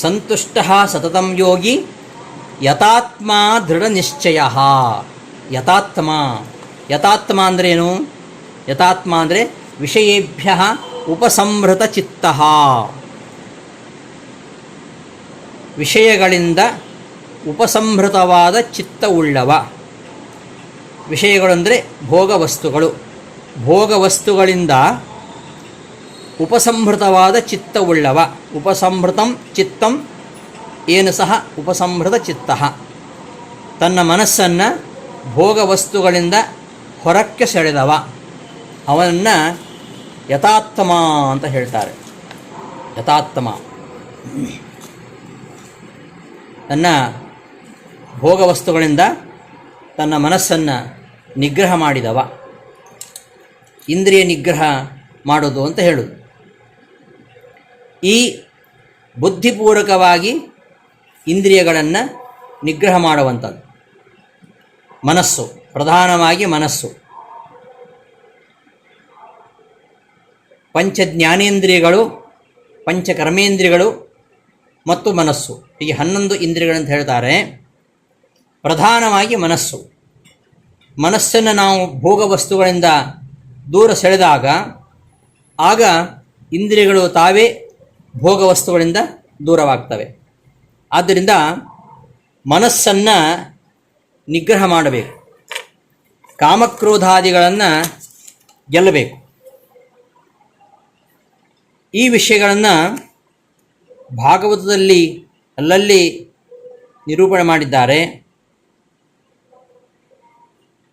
ಸಂತುಷ್ಟ ಸತತಂ ಯೋಗಿ ಯಥಾತ್ಮ ದೃಢ ನಿಶ್ಚಯ ಯಥಾತ್ಮ. ಯಥಾತ್ಮ ಅಂದ್ರೇನು? ಯಥಾತ್ಮ ಅಂದರೆ ವಿಷಯೇಭ್ಯ ಉಪಸಂಹೃತ ಚಿತ್ತ. ವಿಷಯಗಳಿಂದ ಉಪಸಂಹೃತವಾದ ಚಿತ್ತವುಳ್ಳವ. ವಿಷಯಗಳೆಂದರೆ ಭೋಗ ವಸ್ತುಗಳು ಭೋಗ ವಸ್ತುಗಳಿಂದ ಉಪಸಂಹೃತವಾದ ಚಿತ್ತವುಳ್ಳವ. ಉಪಸಂಹೃತಂ ಚಿತ್ತಂ ಏನು ಸಹ? ಉಪಸಂಹೃತ ಚಿತ್ತ. ತನ್ನ ಮನಸ್ಸನ್ನು ಭೋಗ ವಸ್ತುಗಳಿಂದ ಹೊರಕ್ಕೆ ಸೆಳೆದವ. ಅವನನ್ನು ಯಥಾತ್ಮ ಅಂತ ಹೇಳ್ತಾರೆ. ಯಥಾತ್ಮ ತನ್ನ ಭೋಗ ವಸ್ತುಗಳಿಂದ ತನ್ನ ಮನಸ್ಸನ್ನು ನಿಗ್ರಹ ಮಾಡಿದವ. ಇಂದ್ರಿಯ ನಿಗ್ರಹ ಮಾಡೋದು ಅಂತ ಹೇಳೋದು. ಈ ಬುದ್ಧಿಪೂರ್ವಕವಾಗಿ ಇಂದ್ರಿಯಗಳನ್ನು ನಿಗ್ರಹ ಮಾಡುವಂಥದ್ದು. ಮನಸ್ಸು, ಪ್ರಧಾನವಾಗಿ ಮನಸ್ಸು. ಪಂಚ ಜ್ಞಾನೇಂದ್ರಿಯಗಳು ಪಂಚ ಕರ್ಮೇಂದ್ರಿಯಗಳು ಮತ್ತು ಮನಸ್ಸು. ಹೀಗೆ ಹನ್ನೊಂದು ಇಂದ್ರಿಯಗಳಂತ ಹೇಳ್ತಾರೆ. ಪ್ರಧಾನವಾಗಿ ಮನಸ್ಸು. ಮನಸ್ಸನ್ನು ನಾವು ಭೋಗ ವಸ್ತುಗಳಿಂದ ದೂರ ಸೆಳೆದಾಗ ಆಗ ಇಂದ್ರಿಯಗಳು ತಾವೇ ಭೋಗ ವಸ್ತುಗಳಿಂದ ದೂರವಾಗ್ತವೆ. ಆದ್ದರಿಂದ ಮನಸ್ಸನ್ನು ನಿಗ್ರಹ ಮಾಡಬೇಕು. ಕಾಮಕ್ರೋಧಾದಿಗಳನ್ನು ಗೆಲ್ಲಬೇಕು. ಈ ವಿಷಯಗಳನ್ನು ಭಾಗವತದಲ್ಲಿ ಅಲ್ಲಲ್ಲಿ ನಿರೂಪಣೆ ಮಾಡಿದ್ದಾರೆ.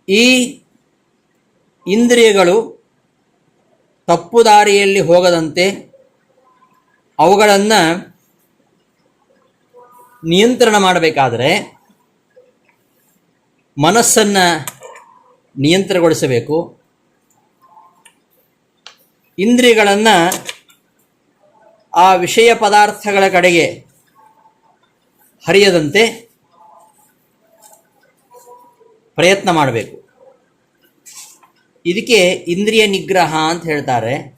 ಈ ಇಂದ್ರಿಯಗಳು ತಪ್ಪು ದಾರಿಯಲ್ಲಿ ಹೋಗದಂತೆ ಅವುಗಳನ್ನು ನಿಯಂತ್ರಣ ಮಾಡಬೇಕಾದರೆ ಮನಸ್ಸನ್ನು ನಿಯಂತ್ರಣಗೊಳಿಸಬೇಕು ಇಂದ್ರಿಯಗಳನ್ನು ಆ ವಿಷಯ ಪದಾರ್ಥಗಳ ಕಡೆಗೆ ಹರಿಯದಂತೆ ಪ್ರಯತ್ನ ಮಾಡಬೇಕು. ಇದಕ್ಕೆ ಇಂದ್ರಿಯ ನಿಗ್ರಹ ಅಂತ ಹೇಳ್ತಾರೆ.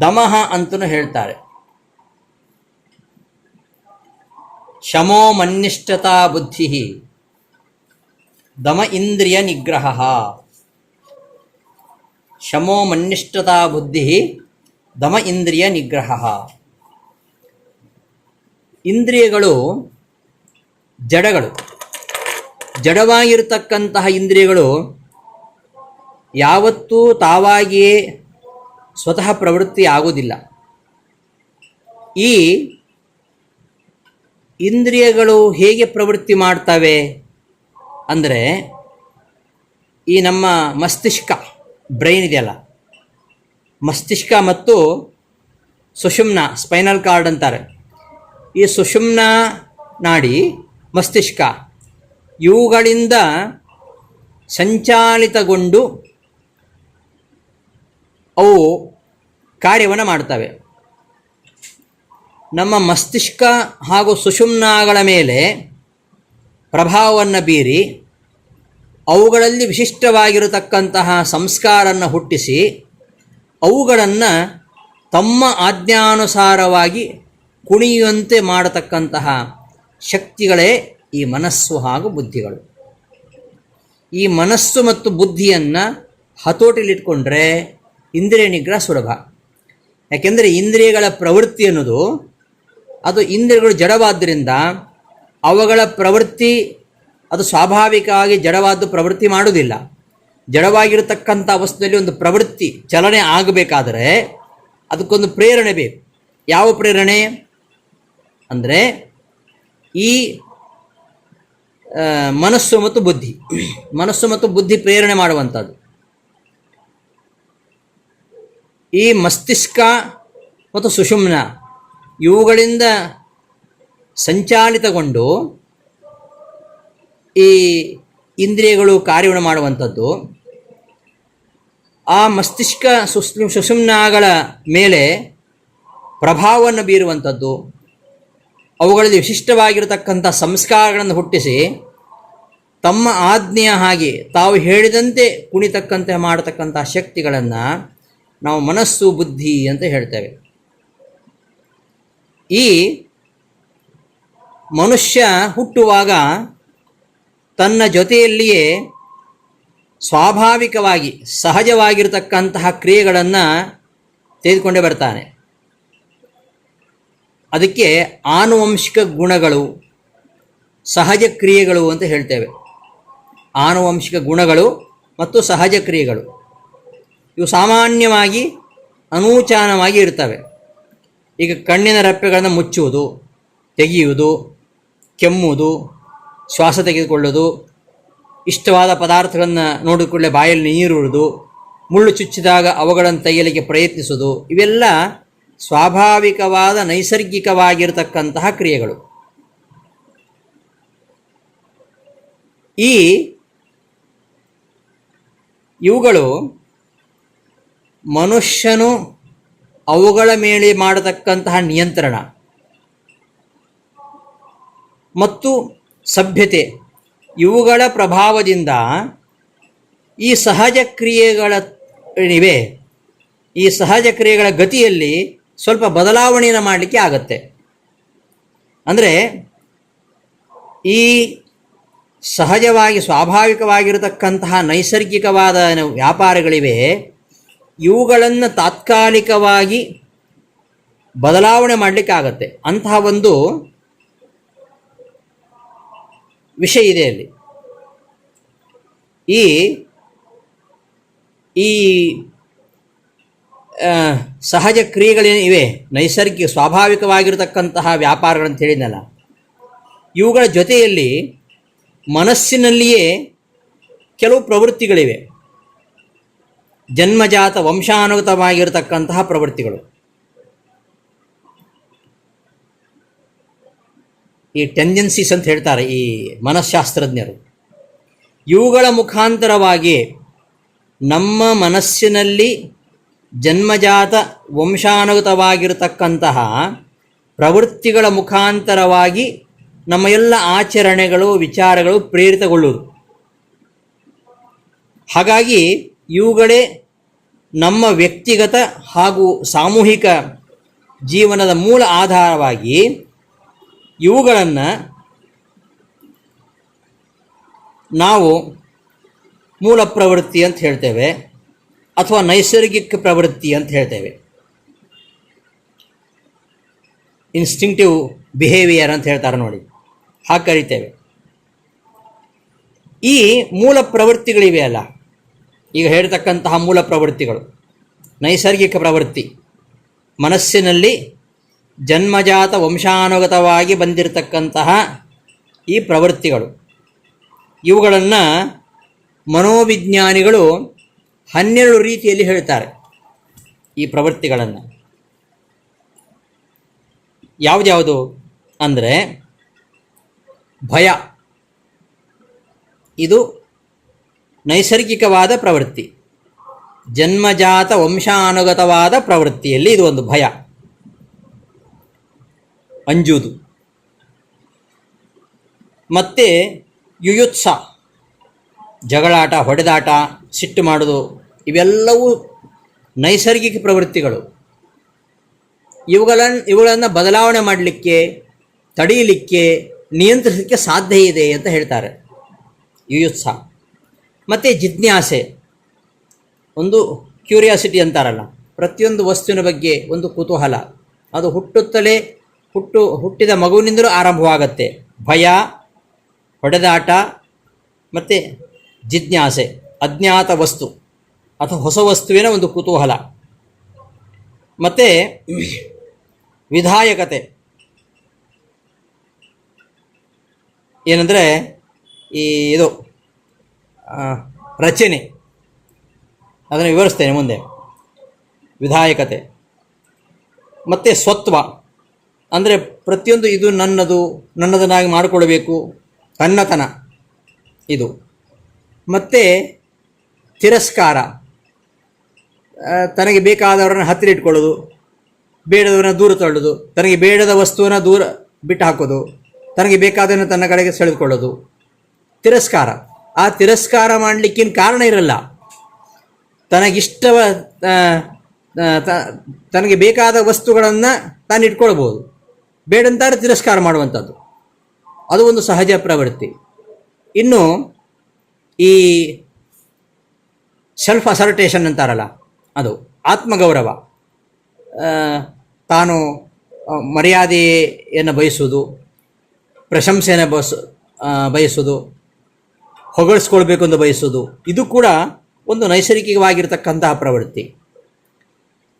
ದಮಃ ಅಂತಲೂ ಹೇಳ್ತಾರೆ. ಶಮೋ ಮನ್ನಿಷ್ಠತಾ ಬುದ್ಧಿ. ದಮ ಇಂದ್ರಿಯ ನಿಗ್ರಹ. ಶಮೋ ಮನ್ನಿಷ್ಠತಾ ಬುದ್ಧಿ, ದಮ ಇಂದ್ರಿಯ ನಿಗ್ರಹ. ಇಂದ್ರಿಯಗಳು ಜಡಗಳು. ಜಡವಾಗಿರತಕ್ಕಂತಹ ಇಂದ್ರಿಯಗಳು ಯಾವತ್ತೂ ತಾವಾಗಿಯೇ ಸ್ವತಃ ಪ್ರವೃತ್ತಿ ಆಗುವುದಿಲ್ಲ. ಈ ಇಂದ್ರಿಯಗಳು ಹೇಗೆ ಪ್ರವೃತ್ತಿ ಮಾಡ್ತವೆ ಅಂದರೆ ಈ ನಮ್ಮ ಮಸ್ತಿಷ್ಕ, ಬ್ರೈನ್ ಇದೆಯಲ್ಲ, ಮಸ್ತಿಷ್ಕ ಮತ್ತು ಸುಷುಮ್ನ, ಸ್ಪೈನಲ್ ಕಾರ್ಡ್ ಅಂತಾರೆ. ಈ ಸುಷುಮ್ನ ನಾಡಿ ಮಸ್ತಿಷ್ಕ, ಇವುಗಳಿಂದ ಸಂಚಾಲಿತಗೊಂಡು ಅವು ಕಾರ್ಯವನ್ನು ಮಾಡ್ತವೆ ನಮ್ಮ ಮಸ್ತಿಷ್ಕ ಹಾಗೂ ಸುಷುಮ್ನಾಗಳ ಮೇಲೆ ಪ್ರಭಾವವನ್ನು ಬೀರಿ ಅವುಗಳಲ್ಲಿ ವಿಶಿಷ್ಟವಾಗಿರತಕ್ಕಂತಹ ಸಂಸ್ಕಾರನ್ನು ಹುಟ್ಟಿಸಿ ಅವುಗಳನ್ನು ತಮ್ಮ ಆಜ್ಞಾನುಸಾರವಾಗಿ ಕುಣಿಯುವಂತೆ ಮಾಡತಕ್ಕಂತಹ ಶಕ್ತಿಗಳೇ ಈ ಮನಸ್ಸು ಹಾಗೂ ಬುದ್ಧಿಗಳು. ಈ ಮನಸ್ಸು ಮತ್ತು ಬುದ್ಧಿಯನ್ನು ಹತೋಟಿಲಿಟ್ಕೊಂಡ್ರೆ ಇಂದ್ರಿಯ ನಿಗ್ರಹ ಸುಲಭ. ಯಾಕೆಂದರೆ ಇಂದ್ರಿಯಗಳ ಪ್ರವೃತ್ತಿ ಅನ್ನೋದು, ಅದು ಇಂದ್ರಿಯಗಳು ಜಡವಾದ್ದರಿಂದ ಅವುಗಳ ಪ್ರವೃತ್ತಿ, ಅದು ಸ್ವಾಭಾವಿಕವಾಗಿ ಜಡವಾದ್ದು ಪ್ರವೃತ್ತಿ ಮಾಡುವುದಿಲ್ಲ. ಜಡವಾಗಿರತಕ್ಕಂಥ ವಸ್ತುನಲ್ಲಿ ಒಂದು ಪ್ರವೃತ್ತಿ, ಚಲನೆ ಆಗಬೇಕಾದರೆ ಅದಕ್ಕೊಂದು ಪ್ರೇರಣೆ ಬೇಕು. ಯಾವ ಪ್ರೇರಣೆ? ಅಂದರೆ ಈ ಮನಸ್ಸು ಮತ್ತು ಬುದ್ಧಿ. ಮನಸ್ಸು ಮತ್ತು ಬುದ್ಧಿ ಪ್ರೇರಣೆ ಮಾಡುವಂಥದ್ದು. ಈ ಮಸ್ತಿಷ್ಕ ಮತ್ತು ಸುಷುಮ್ನ ಇವುಗಳಿಂದ ಸಂಚಾಲಿತಗೊಂಡು ಈ ಇಂದ್ರಿಯಗಳು ಕಾರ್ಯವನ್ನು ಮಾಡುವಂಥದ್ದು. ಆ ಮಸ್ತಿಷ್ಕ ಸುಸ್ಲು ಸುಷುಮ್ನಾಗಳ ಮೇಲೆ ಪ್ರಭಾವವನ್ನು ಬೀರುವಂಥದ್ದು. ಅವುಗಳಲ್ಲಿ ವಿಶಿಷ್ಟವಾಗಿರತಕ್ಕಂಥ ಸಂಸ್ಕಾರಗಳನ್ನು ಹುಟ್ಟಿಸಿ ತಮ್ಮ ಆಜ್ಞೆಯ ಹಾಗೆ ತಾವು ಹೇಳಿದಂತೆ ಕುಣಿತಕ್ಕಂತೆ ಮಾಡತಕ್ಕಂಥ ಶಕ್ತಿಗಳನ್ನು ನಾವು ಮನಸ್ಸು, ಬುದ್ಧಿ ಅಂತ ಹೇಳ್ತೇವೆ. ಈ ಮನುಷ್ಯ ಹುಟ್ಟುವಾಗ ತನ್ನ ಜೊತೆಯಲ್ಲಿಯೇ ಸ್ವಾಭಾವಿಕವಾಗಿ, ಸಹಜವಾಗಿರತಕ್ಕಂತಹ ಕ್ರಿಯೆಗಳನ್ನು ತೆಗೆದುಕೊಂಡೇ ಬರ್ತಾನೆ. ಅದಕ್ಕೆ ಆನುವಂಶಿಕ ಗುಣಗಳು, ಸಹಜ ಕ್ರಿಯೆಗಳು ಅಂತ ಹೇಳ್ತೇವೆ. ಆನುವಂಶಿಕ ಗುಣಗಳು ಮತ್ತು ಸಹಜ ಕ್ರಿಯೆಗಳು. ಇವು ಸಾಮಾನ್ಯವಾಗಿ ಅನೂಚಾನವಾಗಿ ಇರ್ತವೆ. ಈಗ ಕಣ್ಣಿನ ರೆಪ್ಪೆಗಳನ್ನು ಮುಚ್ಚುವುದು, ತೆಗೆಯುವುದು, ಕೆಮ್ಮುವುದು, ಶ್ವಾಸ ತೆಗೆದುಕೊಳ್ಳೋದು ಇಷ್ಟವಾದ ಪದಾರ್ಥಗಳನ್ನು ನೋಡಿಕೊಳ್ಳೆ ಬಾಯಲ್ಲಿ ನೀರುವುದು ಮುಳ್ಳು ಚುಚ್ಚಿದಾಗ ಅವುಗಳನ್ನು ತೆಗೆಯಲಿಕ್ಕೆ ಪ್ರಯತ್ನಿಸುವುದು, ಇವೆಲ್ಲ ಸ್ವಾಭಾವಿಕವಾದ, ನೈಸರ್ಗಿಕವಾಗಿರತಕ್ಕಂತಹ ಕ್ರಿಯೆಗಳು. ಈ ಇವುಗಳು ಮನುಷ್ಯನು ಅವುಗಳ ಮೇಲೆ ಮಾಡತಕ್ಕಂತಹ ನಿಯಂತ್ರಣ ಮತ್ತು ಸಭ್ಯತೆ. ಇವುಗಳ ಪ್ರಭಾವದಿಂದ ಈ ಸಹಜ ಕ್ರಿಯೆಗಳ ಇವೆ. ಈ ಸಹಜ ಕ್ರಿಯೆಗಳ ಗತಿಯಲ್ಲಿ ಸ್ವಲ್ಪ ಬದಲಾವಣೆಯನ್ನು ಮಾಡಲಿಕ್ಕೆ ಆಗತ್ತೆ. ಅಂದರೆ ಈ ಸಹಜವಾಗಿ ಸ್ವಾಭಾವಿಕವಾಗಿರತಕ್ಕಂತಹ ನೈಸರ್ಗಿಕವಾದ ವ್ಯಾಪಾರಗಳಿವೆ. ಇವುಗಳನ್ನು ತಾತ್ಕಾಲಿಕವಾಗಿ ಬದಲಾವಣೆ ಮಾಡಲಿಕ್ಕಾಗತ್ತೆ ಅಂತಹ ಒಂದು ವಿಷಯ ಇದೆ ಅಲ್ಲಿ. ಈ ಈ ಸಹಜ ಕ್ರಿಯೆಗಳೇನು ಇವೆ? ನೈಸರ್ಗಿಕ, ಸ್ವಾಭಾವಿಕವಾಗಿರತಕ್ಕಂತಹ ವ್ಯಾಪಾರಗಳಂತ ಹೇಳಿದ್ನಲ್ಲ. ಇವುಗಳ ಜೊತೆಯಲ್ಲಿ ಮನಸ್ಸಿನಲ್ಲಿಯೇ ಕೆಲವು ಪ್ರವೃತ್ತಿಗಳಿವೆ. ಜನ್ಮಜಾತ ವಂಶಾನುಗತವಾಗಿರತಕ್ಕಂತಹ ಪ್ರವೃತ್ತಿಗಳು. ಈ ಟೆಂಡೆನ್ಸೀಸ್ ಅಂತ ಹೇಳ್ತಾರೆ ಈ ಮನಃಶಾಸ್ತ್ರಜ್ಞರು. ಇವುಗಳ ಮುಖಾಂತರವಾಗಿ ನಮ್ಮ ಮನಸ್ಸಿನಲ್ಲಿ ಜನ್ಮಜಾತ ವಂಶಾನುಗತವಾಗಿರತಕ್ಕಂತಹ ಪ್ರವೃತ್ತಿಗಳ ಮುಖಾಂತರವಾಗಿ ನಮ್ಮ ಎಲ್ಲ ಆಚರಣೆಗಳು, ವಿಚಾರಗಳು ಪ್ರೇರಿತಗೊಳ್ಳುವುದು. ಹಾಗಾಗಿ ಇವುಗಳೇ ನಮ್ಮ ವ್ಯಕ್ತಿಗತ ಹಾಗೂ ಸಾಮೂಹಿಕ ಜೀವನದ ಮೂಲ ಆಧಾರವಾಗಿ ಇವುಗಳನ್ನು ನಾವು ಮೂಲ ಪ್ರವೃತ್ತಿ ಅಂತ ಹೇಳ್ತೇವೆ ಅಥವಾ ನೈಸರ್ಗಿಕ ಪ್ರವೃತ್ತಿ ಅಂತ ಹೇಳ್ತೇವೆ. ಇನ್ಸ್ಟಿಂಕ್ಟಿವ್ ಬಿಹೇವಿಯರ್ ಅಂತ ಹೇಳ್ತಾರೆ ನೋಡಿ. ಹಾಗೆ ಕರಿತೇವೆ. ಈ ಮೂಲ ಪ್ರವೃತ್ತಿಗಳಿವೆ ಅಲ್ಲ. ಈಗ ಹೇಳ್ತಕ್ಕಂತಹ ಮೂಲ ಪ್ರವೃತ್ತಿಗಳು. ನೈಸರ್ಗಿಕ ಪ್ರವೃತ್ತಿ. ಮನಸ್ಸಿನಲ್ಲಿ ಜನ್ಮಜಾತ ವಂಶಾನುಗತವಾಗಿ ಬಂದಿರತಕ್ಕಂತಹ ಈ ಪ್ರವೃತ್ತಿಗಳು. ಇವುಗಳನ್ನು ಮನೋವಿಜ್ಞಾನಿಗಳು ಹನ್ನೆರಡು ರೀತಿಯಲ್ಲಿ ಹೇಳ್ತಾರೆ ಈ ಪ್ರವೃತ್ತಿಗಳನ್ನು. ಯಾವುದ್ಯಾವುದು ಅಂದರೆ ಭಯ. ಇದು ನೈಸರ್ಗಿಕವಾದ ಪ್ರವೃತ್ತಿ. ಜನ್ಮಜಾತ ವಂಶಾನುಗತವಾದ ಪ್ರವೃತ್ತಿಯಲ್ಲಿ ಇದು ಒಂದು ಭಯ. ಅಂಜುವುದು ಮತ್ತು ಯುಯುತ್ಸ. ಜಗಳಾಟ, ಹೊಡೆದಾಟ, ಸಿಟ್ಟು ಮಾಡೋದು, ಇವೆಲ್ಲವೂ ನೈಸರ್ಗಿಕ ಪ್ರವೃತ್ತಿಗಳು. ಇವುಗಳನ್ನು ಇವುಗಳನ್ನು ಬದಲಾವಣೆ ಮಾಡಲಿಕ್ಕೆ, ತಡೆಯಲಿಕ್ಕೆ, ನಿಯಂತ್ರಿಸಲಿಕ್ಕೆ ಸಾಧ್ಯ ಇದೆ ಅಂತ ಹೇಳ್ತಾರೆ. ಯುಯುತ್ಸ. ಮತ್ತು ಜಿಜ್ಞಾಸೆ. ಒಂದು ಕ್ಯೂರಿಯಾಸಿಟಿ ಅಂತಾರಲ್ಲ, ಪ್ರತಿಯೊಂದು ವಸ್ತುವಿನ ಬಗ್ಗೆ ಒಂದು ಕುತೂಹಲ. ಅದು ಹುಟ್ಟುತ್ತಲೇ ಹುಟ್ಟು, ಹುಟ್ಟಿದ ಮಗುವಿನಿಂದಲೂ ಆರಂಭವಾಗತ್ತೆ. ಭಯ, ಹೊಡೆದಾಟ, ಮತ್ತು ಜಿಜ್ಞಾಸೆ. ಅಜ್ಞಾತ ವಸ್ತು, ಅಥವಾ ಹೊಸ ವಸ್ತುವಿನ ಒಂದು ಕುತೂಹಲ. ಮತ್ತು ವಿಧಾಯಕತೆ. ಏನಂದರೆ ಈ ಇದು ರಚನೆ. ಅದನ್ನು ವಿವರಿಸ್ತೇನೆ ಮುಂದೆ. ವಿಧಾಯಕತೆ. ಮತ್ತು ಸ್ವತ್ವ. ಅಂದರೆ ಪ್ರತಿಯೊಂದು ಇದು ನನ್ನದು, ನನ್ನದನ್ನಾಗಿ ಮಾಡಿಕೊಳ್ಬೇಕು ತನ್ನತನ. ಇದು. ಮತ್ತು ತಿರಸ್ಕಾರ. ತನಗೆ ಬೇಕಾದವರನ್ನು ಹತ್ತಿರ ಇಟ್ಕೊಳ್ಳೋದು. ಬೇಡದವರನ್ನ ದೂರ ತಳ್ಳೋದು. ತನಗೆ ಬೇಡದ ವಸ್ತುವನ್ನು ದೂರ ಬಿಟ್ಟು ಹಾಕೋದು. ತನಗೆ ಬೇಕಾದನ್ನು ತನ್ನ ಕಡೆಗೆ ಸೆಳೆದುಕೊಳ್ಳೋದು. ತಿರಸ್ಕಾರ. ಆ ತಿರಸ್ಕಾರ ಮಾಡಲಿಕ್ಕೇನು ಕಾರಣ ಇರಲ್ಲ. ತನಗಿಷ್ಟವ ತನಗೆ ಬೇಕಾದ ವಸ್ತುಗಳನ್ನು ತಾನು ಇಟ್ಕೊಳ್ಬೋದು. ಬೇಡಂತಾರೆ ತಿರಸ್ಕಾರ ಮಾಡುವಂಥದ್ದು ಅದು ಒಂದು ಸಹಜ ಪ್ರವೃತ್ತಿ. ಇನ್ನು ಈ ಸೆಲ್ಫ್ ಅಸರ್ಟೇಷನ್ ಅಂತಾರಲ್ಲ, ಅದು ಆತ್ಮಗೌರವ. ತಾನು ಮರ್ಯಾದೆಯನ್ನು ಬಯಸುವುದು, ಪ್ರಶಂಸೆಯನ್ನು ಬಯಸು ಬಯಸುವುದು ಹೊಗಳಿಸ್ಕೊಳ್ಬೇಕು ಎಂದು ಬಯಸೋದು ಇದು ಕೂಡ ಒಂದು ನೈಸರ್ಗಿಕವಾಗಿರ್ತಕ್ಕಂತಹ ಪ್ರವೃತ್ತಿ.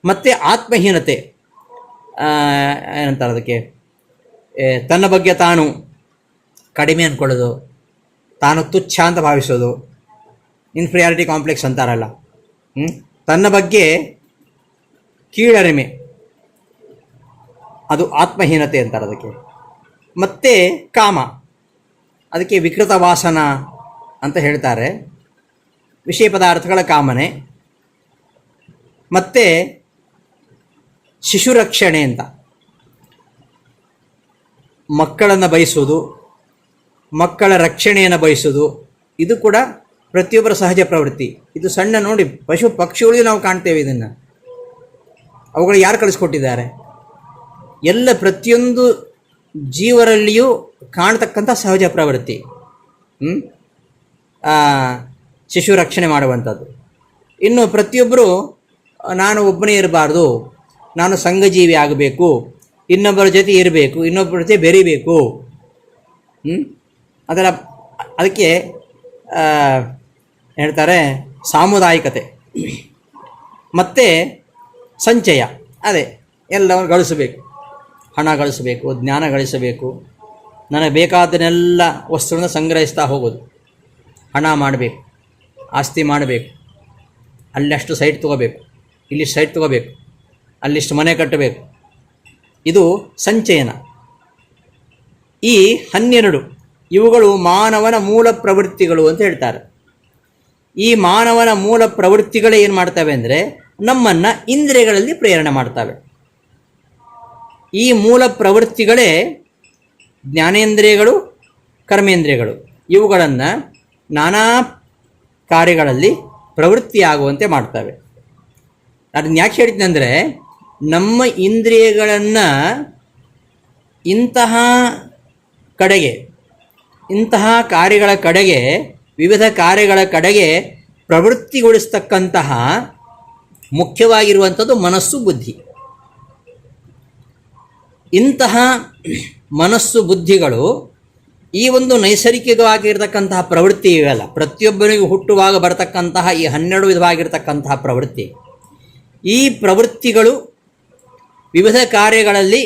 ಮತ್ತು ಆತ್ಮಹೀನತೆ ಏನಂತಾರೆ ಅದಕ್ಕೆ? ತನ್ನ ಬಗ್ಗೆ ತಾನು ಕಡಿಮೆ ಅಂದ್ಕೊಳ್ಳೋದು ತಾನು ತುಚ್ಛ ಅಂತ ಭಾವಿಸೋದು ಇನ್ಫ್ರಿಯಾರಿಟಿ ಕಾಂಪ್ಲೆಕ್ಸ್ ಅಂತಾರಲ್ಲ. ತನ್ನ ಬಗ್ಗೆ ಕೀಳರಿಮೆ. ಅದು ಆತ್ಮಹೀನತೆ ಅಂತಾರೆ ಅದಕ್ಕೆ. ಮತ್ತು ಕಾಮ. ಅದಕ್ಕೆ ವಿಕೃತ ವಾಸನ ಅಂತ ಹೇಳ್ತಾರೆ. ವಿಷಯ ಪದಾರ್ಥಗಳ ಕಾಮನೆ. ಮತ್ತೆ ಶಿಶು ರಕ್ಷಣೆ ಅಂತ. ಮಕ್ಕಳನ್ನು ಬಯಸುವುದು, ಮಕ್ಕಳ ರಕ್ಷಣೆಯನ್ನು ಬಯಸುವುದು, ಇದು ಕೂಡ ಪ್ರತಿಯೊಬ್ಬರ ಸಹಜ ಪ್ರವೃತ್ತಿ. ಇದು ಸಣ್ಣ ನೋಡಿ ಪಶು ಪಕ್ಷಿಗಳಿಗೂ ನಾವು ಕಾಣ್ತೇವೆ ಇದನ್ನು. ಅವುಗಳು ಯಾರು ಕಳಿಸ್ಕೊಟ್ಟಿದ್ದಾರೆ? ಎಲ್ಲ ಪ್ರತಿಯೊಂದು ಜೀವರಲ್ಲಿಯೂ ಕಾಣತಕ್ಕಂಥ ಸಹಜ ಪ್ರವೃತ್ತಿ. ಹ್ಮ್? ಶಿಶು ರಕ್ಷಣೆ ಮಾಡುವಂಥದ್ದು. ಇನ್ನು ಪ್ರತಿಯೊಬ್ಬರು ನಾನು ಒಬ್ಬನೇ ಇರಬಾರ್ದು, ನಾನು ಸಂಘಜೀವಿ ಆಗಬೇಕು, ಇನ್ನೊಬ್ಬರ ಜೊತೆ ಇರಬೇಕು, ಇನ್ನೊಬ್ಬರ ಜೊತೆ ಬೆರಿಬೇಕು? ಅದರ, ಅದಕ್ಕೆ ಹೇಳ್ತಾರೆ ಸಾಮುದಾಯಿಕತೆ. ಮತ್ತು ಸಂಚಯ, ಅದೇ, ಎಲ್ಲವನ್ನು ಗಳಿಸಬೇಕು. ಹಣ ಗಳಿಸಬೇಕು, ಜ್ಞಾನ ಗಳಿಸಬೇಕು. ನನಗೆ ಬೇಕಾದನ್ನೆಲ್ಲ ವಸ್ತುಗಳನ್ನ ಸಂಗ್ರಹಿಸ್ತಾ ಹೋಗೋದು. ಹಣ ಮಾಡಬೇಕು, ಆಸ್ತಿ ಮಾಡಬೇಕು, ಅಲ್ಲಷ್ಟು ಸೈಟ್ ತಗೋಬೇಕು ಇಲ್ಲಿ ಸೈಟ್ ತಗೋಬೇಕು, ಅಲ್ಲಿಷ್ಟು ಮನೆ ಕಟ್ಟಬೇಕು. ಇದು ಸಂಚಯನ. ಈ ಹನ್ನೆರಡು ಇವುಗಳು ಮಾನವನ ಮೂಲ ಪ್ರವೃತ್ತಿಗಳು ಅಂತ ಹೇಳ್ತಾರೆ. ಈ ಮಾನವನ ಮೂಲ ಪ್ರವೃತ್ತಿಗಳೇ ಏನು ಮಾಡ್ತವೆ ಅಂದರೆ ನಮ್ಮನ್ನು ಇಂದ್ರಿಯಗಳಲ್ಲಿ ಪ್ರೇರಣೆ ಮಾಡ್ತವೆ. ಈ ಮೂಲ ಪ್ರವೃತ್ತಿಗಳೇ ಜ್ಞಾನೇಂದ್ರಿಯಗಳು, ಕರ್ಮೇಂದ್ರಿಯಗಳು. ಇವುಗಳನ್ನು ನಾನಾ ಕಾರ್ಯಗಳಲ್ಲಿ ಪ್ರವೃತ್ತಿಯಾಗುವಂತೆ ಮಾಡ್ತವೆ ಅದನ್ನ ಯಾಕೆ ಹೇಳ್ತೀನಿ ಅಂದರೆ, ನಮ್ಮ ಇಂದ್ರಿಯಗಳನ್ನು ಇಂತಹ ಕಡೆಗೆ, ಇಂತಹ ಕಾರ್ಯಗಳ ಕಡೆಗೆ, ವಿವಿಧ ಕಾರ್ಯಗಳ ಕಡೆಗೆ ಪ್ರವೃತ್ತಿಗೊಳಿಸ್ತಕ್ಕಂತಹ ಮುಖ್ಯವಾಗಿರುವಂಥದ್ದು ಮನಸ್ಸು ಬುದ್ಧಿ. ಇಂತಹ ಮನಸ್ಸು ಬುದ್ಧಿಗಳು ಈ ಒಂದು ನೈಸರ್ಗಿಕವಾಗಿರ್ತಕ್ಕಂತಹ ಪ್ರವೃತ್ತಿ ಇವೆಲ್ಲ. ಪ್ರತಿಯೊಬ್ಬರಿಗೂ ಹುಟ್ಟುವಾಗ ಬರತಕ್ಕಂತಹ ಈ ಹನ್ನೆರಡು ವಿಧವಾಗಿರ್ತಕ್ಕಂತಹ ಪ್ರವೃತ್ತಿ. ಈ ಪ್ರವೃತ್ತಿಗಳು ವಿವಿಧ ಕಾರ್ಯಗಳಲ್ಲಿ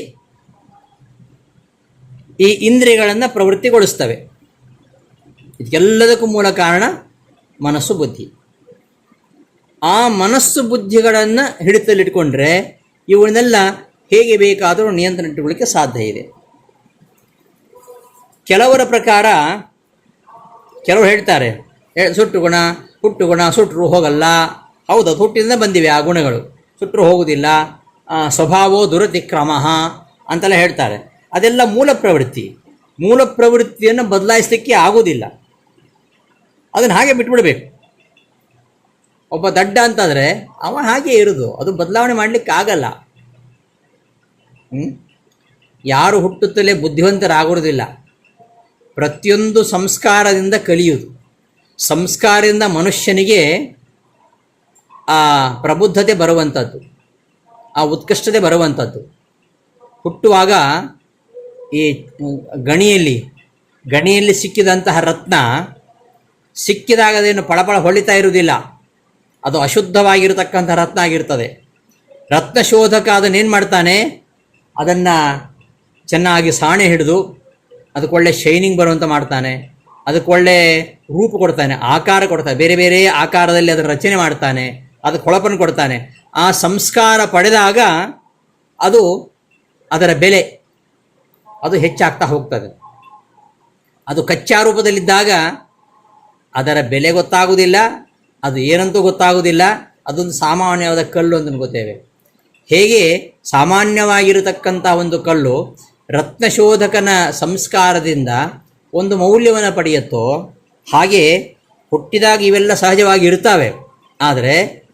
ಈ ಇಂದ್ರಿಯಗಳನ್ನು ಪ್ರವೃತ್ತಿಗೊಳಿಸ್ತವೆ. ಇದಕ್ಕೆಲ್ಲದಕ್ಕೂ ಮೂಲ ಕಾರಣ ಮನಸ್ಸು ಬುದ್ಧಿ. ಆ ಮನಸ್ಸು ಬುದ್ಧಿಗಳನ್ನು ಹಿಡಿತದಲ್ಲಿಟ್ಕೊಂಡ್ರೆ ಇವನ್ನೆಲ್ಲ ಹೇಗೆ ಬೇಕಾದರೂ ನಿಯಂತ್ರಣ ಇಟ್ಟುಕೊಳ್ಳಿಕ್ಕೆ ಸಾಧ್ಯ ಇದೆ. ಕೆಲವರ ಪ್ರಕಾರ ಕೆಲವರು ಹೇಳ್ತಾರೆ ಸುಟ್ಟು ಗುಣ, ಹುಟ್ಟು ಗುಣ ಸುಟ್ಟರು ಹೋಗಲ್ಲ. ಹೌದು ಹುಟ್ಟಿನಿಂದ ಬಂದಿವೆ ಆ ಗುಣಗಳು. ಸುಟ್ಟರು ಹೋಗುವುದಿಲ್ಲ ಸ್ವಭಾವೋ ದುರತಿಕ್ರಮ ಅಂತೆಲ್ಲ ಹೇಳ್ತಾರೆ. ಅದೆಲ್ಲ ಮೂಲ ಪ್ರವೃತ್ತಿ. ಮೂಲ ಪ್ರವೃತ್ತಿಯನ್ನು ಬದಲಾಯಿಸಲಿಕ್ಕೆ ಆಗೋದಿಲ್ಲ. ಅದನ್ನು ಹಾಗೆ ಬಿಟ್ಬಿಡಬೇಕು. ಒಬ್ಬ ದಡ್ಡ ಅಂತಂದರೆ ಅವ ಹಾಗೆ ಇರೋದು, ಅದು ಬದಲಾವಣೆ ಮಾಡಲಿಕ್ಕೆ ಆಗಲ್ಲ? ಯಾರು ಹುಟ್ಟುತ್ತಲೇ ಬುದ್ಧಿವಂತರಾಗಿರೋದಿಲ್ಲ ಪ್ರತಿಯೊಂದು ಸಂಸ್ಕಾರದಿಂದ ಕಲಿಯುವುದು. ಸಂಸ್ಕಾರದಿಂದ ಮನುಷ್ಯನಿಗೆ ಆ ಪ್ರಬುದ್ಧತೆ ಬರುವಂಥದ್ದು ಆ ಉತ್ಕೃಷ್ಟತೆ ಬರುವಂಥದ್ದು ಹುಟ್ಟುವಾಗ ಈ ಗಣಿಯಲ್ಲಿ ಗಣಿಯಲ್ಲಿ ಸಿಕ್ಕಿದಂತಹ ರತ್ನ ಸಿಕ್ಕಿದಾಗ ಅದೇನು ಪಳಪಳ ಹೊಳಿತಾ ಇರುವುದಿಲ್ಲ. ಅದು ಅಶುದ್ಧವಾಗಿರತಕ್ಕಂಥ ರತ್ನ ಆಗಿರ್ತದೆ. ರತ್ನ ಶೋಧಕ ಅದನ್ನೇನು ಮಾಡ್ತಾನೆ? ಅದನ್ನು ಚೆನ್ನಾಗಿ ಸಾಣೆ ಹಿಡಿದು ಅದಕ್ಕೊಳ್ಳೆ ಶೈನಿಂಗ್ ಬರುವಂತ ಮಾಡ್ತಾನೆ. ಅದಕ್ಕೆ ಒಳ್ಳೆ ರೂಪ ಕೊಡ್ತಾನೆ. ಆಕಾರ ಕೊಡ್ತಾನೆ. ಬೇರೆ ಬೇರೆ ಆಕಾರದಲ್ಲಿ ಅದರ ರಚನೆ ಮಾಡ್ತಾನೆ. ಅದಕ್ಕೆ ಹೊಳಪನ್ನು ಕೊಡ್ತಾನೆ. ಆ ಸಂಸ್ಕಾರ ಪಡೆದಾಗ ಅದು ಅದರ ಬೆಲೆ ಅದು ಹೆಚ್ಚಾಗ್ತಾ ಹೋಗ್ತದೆ. ಅದು ಕಚ್ಚಾ ರೂಪದಲ್ಲಿದ್ದಾಗ ಅದರ ಬೆಲೆ ಗೊತ್ತಾಗುವುದಿಲ್ಲ, ಅದು ಏನಂತೂ ಗೊತ್ತಾಗುವುದಿಲ್ಲ, ಅದೊಂದು ಸಾಮಾನ್ಯವಾದ ಕಲ್ಲು ಅಂತ ಗೊತ್ತೇವೆ. ಹೇಗೆ ಸಾಮಾನ್ಯವಾಗಿರತಕ್ಕಂಥ ಒಂದು ಕಲ್ಲು ರತ್ನಶೋಧಕನ ಸಂಸ್ಕಾರದಿಂದ ಒಂದು ಮೌಲ್ಯವನ್ನು ಪಡೆಯುತ್ತೋ ಹಾಗೆ ಹುಟ್ಟಿದಾಗ ಇವೆಲ್ಲ ಸಹಜವಾಗಿ ಇರ್ತವೆ. ಆದರೆ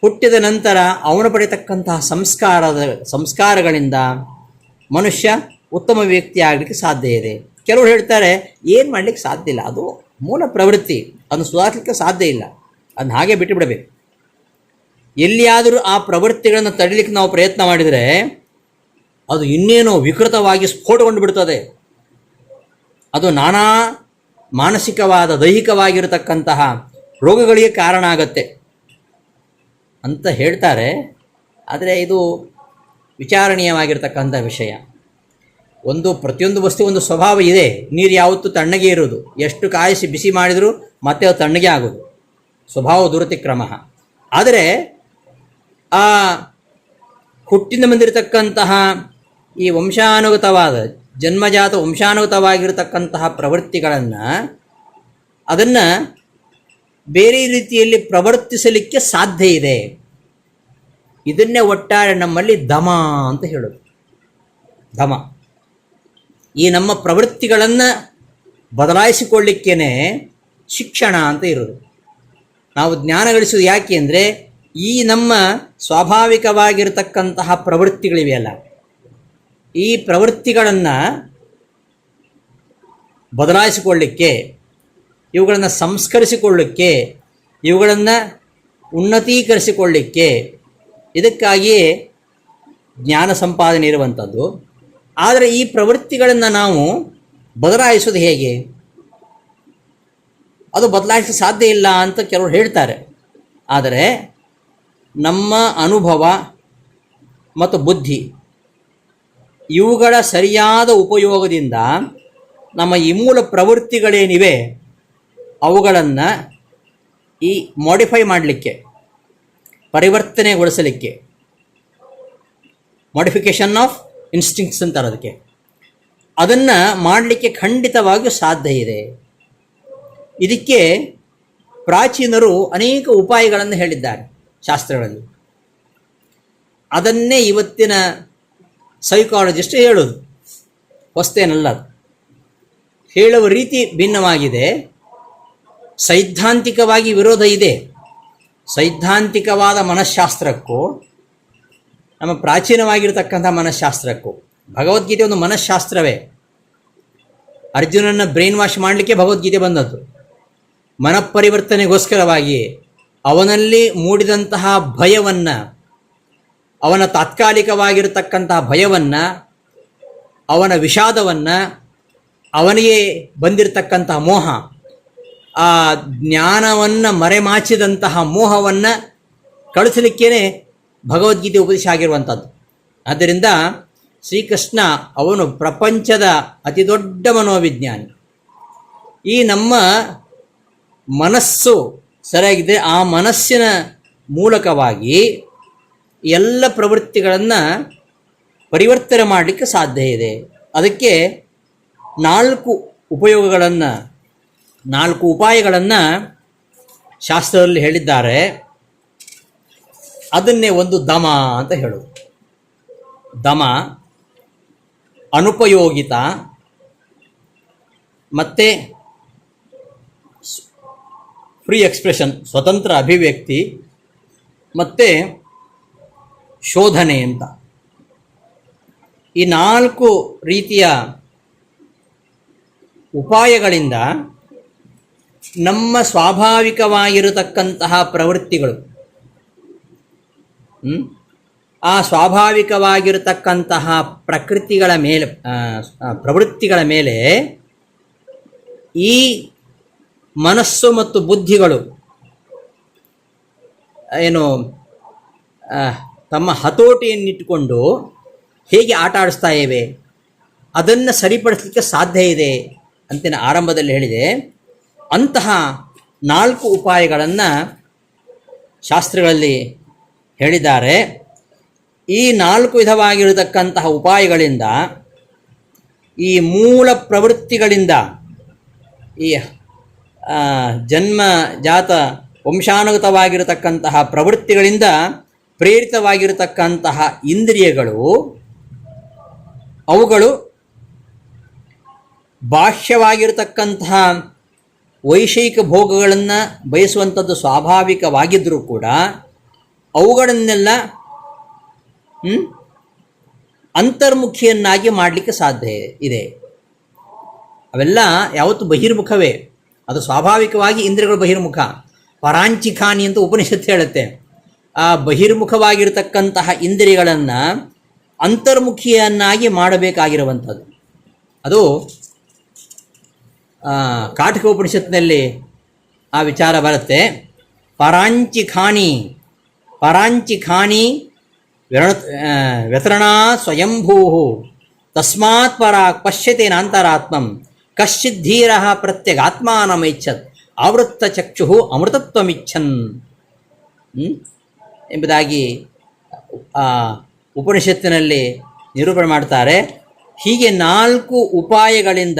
ಹುಟ್ಟಿದ ನಂತರ ಅವನು ಪಡೆಯತಕ್ಕಂತಹ ಸಂಸ್ಕಾರದ, ಸಂಸ್ಕಾರಗಳಿಂದ ಮನುಷ್ಯ ಉತ್ತಮ ವ್ಯಕ್ತಿ ಆಗಲಿಕ್ಕೆ ಸಾಧ್ಯ ಇದೆ. ಕೆಲವರು ಹೇಳ್ತಾರೆ, ಏನು ಮಾಡಲಿಕ್ಕೆ ಸಾಧ್ಯ ಇಲ್ಲ? ಅದು ಮೂಲ ಪ್ರವೃತ್ತಿ. ಅದನ್ನು ಸುಧಾರಿಸಲಿಕ್ಕೆ ಸಾಧ್ಯ ಇಲ್ಲ. ಅದನ್ನ ಹಾಗೆ ಬಿಟ್ಟು ಬಿಡಬೇಕು ಎಲ್ಲಿಯಾದರೂ ಆ ಪ್ರವೃತ್ತಿಗಳನ್ನು ತಡಿಲಿಕ್ಕೆ ನಾವು ಪ್ರಯತ್ನ ಮಾಡಿದರೆ ಅದು ಇನ್ನೇನೋ ವಿಕೃತವಾಗಿ ಸ್ಫೋಟಗೊಂಡು ಬಿಡ್ತದೆ. ಅದು ನಾನಾ ಮಾನಸಿಕವಾದ, ದೈಹಿಕವಾಗಿರತಕ್ಕಂತಹ ರೋಗಗಳಿಗೆ ಕಾರಣ ಆಗತ್ತೆ. ಅಂತ ಹೇಳ್ತಾರೆ. ಆದರೆ ಇದು ವಿಚಾರಣೀಯವಾಗಿರ್ತಕ್ಕಂಥ ವಿಷಯ. ಒಂದು ಪ್ರತಿಯೊಂದು ವಸ್ತು, ಒಂದು ಸ್ವಭಾವ ಇದೆ. ನೀರು ಯಾವತ್ತೂ ತಣ್ಣಗೆ ಇರೋದು ಎಷ್ಟು ಕಾಯಿಸಿ ಬಿಸಿ ಮಾಡಿದರೂ ಮತ್ತೆ ಅದು ತಣ್ಣಗೆ ಆಗೋದು. ಸ್ವಭಾವ ದುರತಿ ಕ್ರಮ ಆದರೆ ಆ ಹುಟ್ಟಿನ ಬಂದಿರತಕ್ಕಂತಹ ಈ ವಂಶಾನುಗತವಾದ, ಜನ್ಮಜಾತ ವಂಶಾನುಗತವಾಗಿರತಕ್ಕಂತಹ ಪ್ರವೃತ್ತಿಗಳನ್ನು ಅದನ್ನು ಬೇರೆ ರೀತಿಯಲ್ಲಿ ಪ್ರವರ್ತಿಸಲಿಕ್ಕೆ ಸಾಧ್ಯ ಇದೆ. ಇದನ್ನೇ ಒಟ್ಟಾರೆ ನಮ್ಮಲ್ಲಿ ದಮ ಅಂತ ಹೇಳೋದು. ದಮ. ಈ ನಮ್ಮ ಪ್ರವೃತ್ತಿಗಳನ್ನು ಬದಲಾಯಿಸಿಕೊಳ್ಳಿಕ್ಕೇನೆ ಶಿಕ್ಷಣ ಅಂತ ಇರೋದು. ನಾವು ಜ್ಞಾನ ಗಳಿಸೋದು ಯಾಕೆ ಅಂದರೆ ಈ ನಮ್ಮ ಸ್ವಾಭಾವಿಕವಾಗಿರತಕ್ಕಂತಹ ಪ್ರವೃತ್ತಿಗಳಿವೆಯಲ್ಲ. ಈ ಪ್ರವೃತ್ತಿಗಳನ್ನು ಬದಲಾಯಿಸಿಕೊಳ್ಳಿಕ್ಕೆ, ಇವುಗಳನ್ನು ಸಂಸ್ಕರಿಸಿಕೊಳ್ಳಿಕ್ಕೆ, ಇವುಗಳನ್ನು ಉನ್ನತೀಕರಿಸಿಕೊಳ್ಳಿಕ್ಕೆ ಇದಕ್ಕಾಗಿಯೇ ಜ್ಞಾನ ಸಂಪಾದನೆ ಇರುವಂಥದ್ದು ಆದರೆ ಈ ಪ್ರವೃತ್ತಿಗಳನ್ನು ನಾವು ಬದಲಾಯಿಸೋದು ಹೇಗೆ? ಅದು ಬದಲಾಯಿಸಲು ಸಾಧ್ಯ ಇಲ್ಲ ಅಂತ ಕೆಲವರು ಹೇಳ್ತಾರೆ. ಆದರೆ ನಮ್ಮ ಅನುಭವ ಮತ್ತು ಬುದ್ಧಿ ಇವುಗಳ ಸರಿಯಾದ ಉಪಯೋಗದಿಂದ ನಮ್ಮ ಈ ಮೂಲ ಪ್ರವೃತ್ತಿಗಳೇನಿವೆ, ಅವುಗಳನ್ನು ಈ ಮಾಡಿಫೈ ಮಾಡಲಿಕ್ಕೆ, ಪರಿವರ್ತನೆಗೊಳಿಸಲಿಕ್ಕೆ ಮಾಡಿಫಿಕೇಶನ್ ಆಫ್ ಇನ್ಸ್ಟಿಂಕ್ಟ್ಸ್ ಅಂತಾರೆ ಅದಕ್ಕೆ ಅದನ್ನು ಮಾಡಲಿಕ್ಕೆ ಖಂಡಿತವಾಗಿಯೂ ಸಾಧ್ಯ ಇದೆ. ಇದಕ್ಕೆ ಪ್ರಾಚೀನರು ಅನೇಕ ಉಪಾಯಗಳನ್ನು ಹೇಳಿದ್ದಾರೆ ಶಾಸ್ತ್ರಗಳಲ್ಲಿ. ಅದನ್ನೇ ಇವತ್ತಿನ ಸೈಕಾಲಜಿಸ್ಟ್ ಹೇಳೋದು. ಹೊಸ್ತೇನಲ್ಲ ಅದು. ಹೇಳುವ ರೀತಿ ಭಿನ್ನವಾಗಿದೆ. ಸೈದ್ಧಾಂತಿಕವಾಗಿ ವಿರೋಧ ಇದೆ. ಸೈದ್ಧಾಂತಿಕವಾದ ಮನಃಶಾಸ್ತ್ರಕ್ಕೂ, ನಮ್ಮ ಪ್ರಾಚೀನವಾಗಿರತಕ್ಕಂಥ ಮನಃಶಾಸ್ತ್ರಕ್ಕೂ, ಭಗವದ್ಗೀತೆ ಒಂದು ಮನಃಶಾಸ್ತ್ರವೇ. ಅರ್ಜುನನ ಬ್ರೈನ್ ವಾಶ್ ಮಾಡಲಿಕ್ಕೆ ಭಗವದ್ಗೀತೆ ಬಂದದ್ದು. ಮನಃಪರಿವರ್ತನೆಗೋಸ್ಕರವಾಗಿ ಅವನಲ್ಲಿ ಮೂಡಿದಂತಹ ಭಯವನ್ನು ಅವನ ತಾತ್ಕಾಲಿಕವಾಗಿರತಕ್ಕಂತಹ ಭಯವನ್ನು, ಅವನ ವಿಷಾದವನ್ನು, ಅವನಿಗೆ ಬಂದಿರತಕ್ಕಂತಹ ಮೋಹ, ಆ ಜ್ಞಾನವನ್ನು ಮರೆಮಾಚಿದಂತಹ ಮೋಹವನ್ನು ಕಳಿಸಲಿಕ್ಕೇ ಭಗವದ್ಗೀತೆ ಉಪದೇಶ ಆಗಿರುವಂಥದ್ದು ಆದ್ದರಿಂದ ಶ್ರೀಕೃಷ್ಣ ಅವನು ಪ್ರಪಂಚದ ಅತಿ ದೊಡ್ಡ ಮನೋವಿಜ್ಞಾನಿ. ಈ ನಮ್ಮ ಮನಸ್ಸು ಸರಿಯಾಗಿದೆ ಆ ಮನಸ್ಸಿನ ಮೂಲಕವಾಗಿ ಎಲ್ಲ ಪ್ರವೃತ್ತಿಗಳನ್ನು ಪರಿವರ್ತನೆ ಮಾಡಲಿಕ್ಕೆ ಸಾಧ್ಯ ಇದೆ. ಅದಕ್ಕೆ ನಾಲ್ಕು ಉಪಯೋಗಗಳನ್ನು, ನಾಲ್ಕು ಉಪಾಯಗಳನ್ನು ಶಾಸ್ತ್ರದಲ್ಲಿ ಹೇಳಿದ್ದಾರೆ. ಅದನ್ನೇ ಒಂದು ದಮ ಅಂತ ಹೇಳೋದು. ದಮ, ಅನುಪಯೋಗಿತ, ಮತ್ತು ಫ್ರೀ ಎಕ್ಸ್ಪ್ರೆಷನ್, ಸ್ವತಂತ್ರ ಅಭಿವ್ಯಕ್ತಿ, ಮತ್ತು ಶೋಧನೆ ಅಂತ ಈ ನಾಲ್ಕು ರೀತಿಯ ಉಪಾಯಗಳಿಂದ ನಮ್ಮ ಸ್ವಾಭಾವಿಕವಾಗಿರತಕ್ಕಂತಹ ಪ್ರವೃತ್ತಿಗಳು? ಆ ಸ್ವಾಭಾವಿಕವಾಗಿರತಕ್ಕಂತಹ ಪ್ರಕೃತಿಗಳ ಮೇಲೆ ಪ್ರವೃತ್ತಿಗಳ ಮೇಲೆ ಈ ಮನಸ್ಸು ಮತ್ತು ಬುದ್ಧಿಗಳು, ಏನು ತಮ್ಮ ಹತೋಟಿಯನ್ನಿಟ್ಟುಕೊಂಡು ಹೇಗೆ ಆಟ ಆಡಿಸ್ತಾ ಇವೆ, ಅದನ್ನು ಸರಿಪಡಿಸಲಿಕ್ಕೆ ಸಾಧ್ಯ ಇದೆ ಅಂತಿನ ಆರಂಭದಲ್ಲಿ ಹೇಳಿದೆ. ಅಂತಹ ನಾಲ್ಕು ಉಪಾಯಗಳನ್ನು ಶಾಸ್ತ್ರಗಳಲ್ಲಿ ಹೇಳಿದ್ದಾರೆ. ಈ ನಾಲ್ಕು ವಿಧವಾಗಿರತಕ್ಕಂತಹ ಉಪಾಯಗಳಿಂದ, ಈ ಮೂಲ ಪ್ರವೃತ್ತಿಗಳಿಂದ, ಈ ಜನ್ಮ ಜಾತ ವಂಶಾನುಗತವಾಗಿರತಕ್ಕಂತಹ ಪ್ರವೃತ್ತಿಗಳಿಂದ ಪ್ರೇರಿತವಾಗಿರತಕ್ಕಂತಹ ಇಂದ್ರಿಯಗಳು, ಅವುಗಳು ಬಾಹ್ಯವಾಗಿರತಕ್ಕಂತಹ ವೈಷಯಿಕ ಭೋಗಗಳನ್ನು ಬಯಸುವಂಥದ್ದು ಸ್ವಾಭಾವಿಕವಾಗಿದ್ದರೂ ಕೂಡ ಅವುಗಳನ್ನೆಲ್ಲ ಅಂತರ್ಮುಖಿಯನ್ನಾಗಿ ಮಾಡಲಿಕ್ಕೆ ಸಾಧ್ಯ ಇದೆ. ಅವೆಲ್ಲ ಯಾವತ್ತು ಬಹಿರ್ಮುಖವೇ. ಅದು ಸ್ವಾಭಾವಿಕವಾಗಿ ಇಂದ್ರಿಯಗಳು ಬಹಿರ್ಮುಖ. ಪರಾಂಚಿಖಾನಿ ಅಂತ ಉಪನಿಷತ್ತು ಹೇಳುತ್ತೆ. ಆ ಬಹಿರ್ಮುಖವಾಗಿರ್ತಕ್ಕಂತಹ ಇಂದ್ರಿಯಗಳನ್ನು ಅಂತರ್ಮುಖಿಯನ್ನಾಗಿ ಮಾಡಬೇಕಾಗಿರುವಂಥದ್ದು. ಅದು ಕಾಟಕ ಉಪನಿಷತ್ನಲ್ಲಿ ಆ ವಿಚಾರ ಬರುತ್ತೆ. ಪರಾಂಚಿ ಪರಾಂಚಿಖಾನಿ ಪರಾಂಚಿಖಾನಿ ವ್ಯಣ ವ್ಯತರಣಾ ಸ್ವಯಂಭೂ ತಸ್ಮಾತ್ ಪರಾಕ್ ಪಶ್ಯತೇನಾಂತರಾತ್ಮಂ ಕಶ್ಚಿತ್ ಧೀರ ಇಚ್ಛತ್ ಆವೃತ್ತ ಚಕ್ಷು ಅಮೃತತ್ವಮಿಚ್ಛನ್? ಎಂಬುದಾಗಿ ಉಪನಿಷತ್ತಿನಲ್ಲಿ ನಿರೂಪಣೆ ಮಾಡ್ತಾರೆ. ಹೀಗೆ ನಾಲ್ಕು ಉಪಾಯಗಳಿಂದ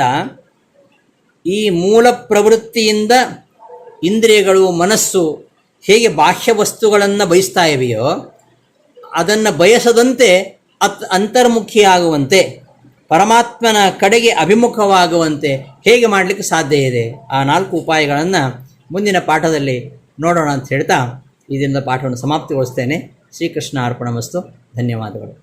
ಈ ಮೂಲ ಪ್ರವೃತ್ತಿಯಿಂದ ಇಂದ್ರಿಯಗಳು, ಮನಸ್ಸು ಹೇಗೆ ಬಾಹ್ಯ ವಸ್ತುಗಳನ್ನು ಬಯಸ್ತಾ ಇವೆಯೋ, ಅದನ್ನು ಬಯಸದಂತೆ ಅತ್ ಅಂತರ್ಮುಖಿಯಾಗುವಂತೆ, ಪರಮಾತ್ಮನ ಕಡೆಗೆ ಅಭಿಮುಖವಾಗುವಂತೆ ಹೇಗೆ ಮಾಡಲಿಕ್ಕೆ ಸಾಧ್ಯ ಇದೆ? ಆ ನಾಲ್ಕು ಉಪಾಯಗಳನ್ನು ಮುಂದಿನ ಪಾಠದಲ್ಲಿ ನೋಡೋಣ ಅಂತ ಹೇಳ್ತಾ ಇದರಿಂದ ಪಾಠವನ್ನು ಸಮಾಪ್ತಿಗೊಳಿಸ್ತೇನೆ. ಶ್ರೀಕೃಷ್ಣ ಅರ್ಪಣ ವಸ್ತು ಧನ್ಯವಾದಗಳು.